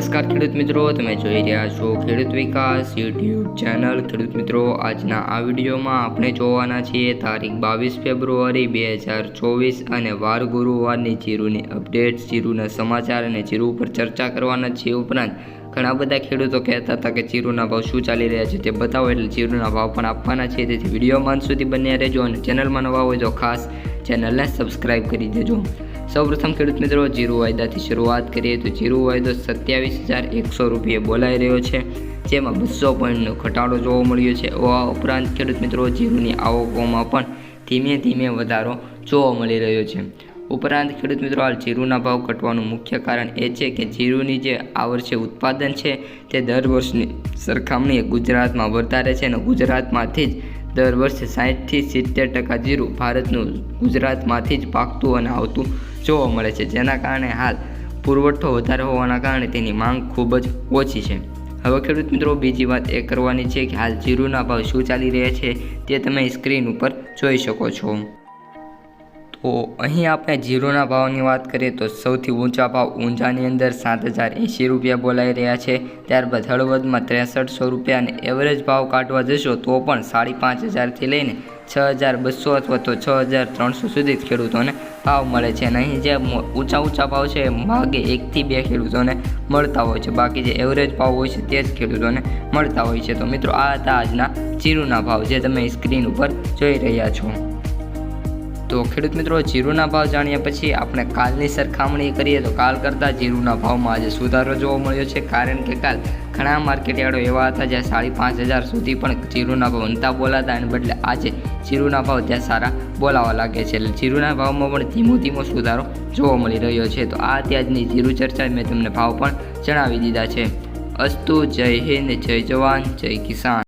નમસ્કાર ખેડૂત મિત્રો, તમે જોઈ રહ્યા છો ખેડૂત વિકાસ યુટ્યુબ ચેનલ. ખેડૂત મિત્રો, આજના આ વિડીયોમાં આપણે જોવાના છીએ તારીખ બાવીસ ફેબ્રુઆરી બે હજાર ચોવીસ અને વાર ગુરુવારની જીરુની અપડેટ, જીરુના સમાચાર અને જીરુ ઉપર ચર્ચા કરવાના છીએ ઉપરાંત ઘણા બધા ખેડૂતો કહેતા હતા કે જીરુના ભાવ શું ચાલી રહ્યા છે તે બતાવો એટલે જીરુના ભાવ પણ આપવાના છે. તેથી વિડીયોમાં સુધી બન્યા રહેજો અને ચેનલમાં નવા હોય તો ખાસ ચેનલને સબસ્ક્રાઈબ કરી દેજો. સૌપ્રથમ ખેડૂત મિત્રો જીરો વાયદાથી શરૂઆત કરીએ તો જીરુ વાયદો સત્યાવીસ હજાર એકસો રૂપિયે બોલાઈ રહ્યો છે. જેમાં બસો પોઈન્ટનો ઘટાડો જોવા મળ્યો છે. આ ઉપરાંત ખેડૂત મિત્રો જીરુની આવકોમાં પણ ધીમે ધીમે વધારો જોવા મળી રહ્યો છે. ઉપરાંત ખેડૂત મિત્રો હાલ જીરુના ભાવ ઘટવાનું મુખ્ય કારણ એ છે કે જીરુની જે આ વર્ષે ઉત્પાદન છે તે દર વર્ષની સરખામણીએ ગુજરાતમાં વધારે છે અને ગુજરાતમાંથી જ દર વર્ષે સાહીઠથી સિત્તેર ટકા જીરું ભારતનું ગુજરાતમાંથી જ પાકતું અને આવતું જોવા મળે છે. જેના કારણે હાલ પુરવઠો વધારે હોવાના કારણે તેની માંગ ખૂબ જ ઓછી છે. હવે ખેડૂત મિત્રો, બીજી વાત એ કરવાની છે કે હાલ જીરુના ભાવ શું ચાલી રહ્યા છે તે તમે સ્ક્રીન ઉપર જોઈ શકો છો. તો અહીં આપણે જીરોના ભાવની વાત કરીએ તો સૌથી ઊંચા ભાવ ઊંઝાની અંદર સાત હજાર એંશી રૂપિયા બોલાઈ રહ્યા છે. ત્યારબાદ હળવદમાં ત્રેસઠસો રૂપિયા અને એવરેજ ભાવ કાઢવા જશો તો પણ સાડી પાંચ હજારથી લઈને છ હજાર બસો અથવા તો છ હજાર ત્રણસો સુધી જ ખેડૂતોને ભાવ મળે છે. અને અહીં જે ઊંચા ઊંચા ભાવ છે એ એકથી બે ખેડૂતોને મળતા હોય છે. બાકી જે એવરેજ ભાવ હોય છે તે જ ખેડૂતોને મળતા હોય છે. તો મિત્રો આ હતા આજના જીરુના ભાવ જે તમે સ્ક્રીન ઉપર જોઈ રહ્યા છો. તો ખેડૂત મિત્રો, જીરુના ભાવ જાણ્યા પછી આપણે કાલની સરખામણી કરીએ તો કાલ કરતાં જીરુના ભાવમાં આજે સુધારો જોવા મળ્યો છે. કારણ કે કાલ ઘણા માર્કેટયાર્ડો એવા હતા જ્યાં સાડી પાંચ હજાર સુધી પણ જીરુના ભાવ નતા બોલાતા એને બદલે આજે જીરુના ભાવ ત્યાં સારા બોલાવા લાગે છે. એટલે જીરુના ભાવમાં પણ ધીમો ધીમો સુધારો જોવા મળી રહ્યો છે. તો આ ત્યાજની જીરુ ચર્ચા. મેં તમને ભાવ પણ જણાવી દીધા છે. અસ્તુ, જય હિન્દ, જય જવાન, જય કિસાન.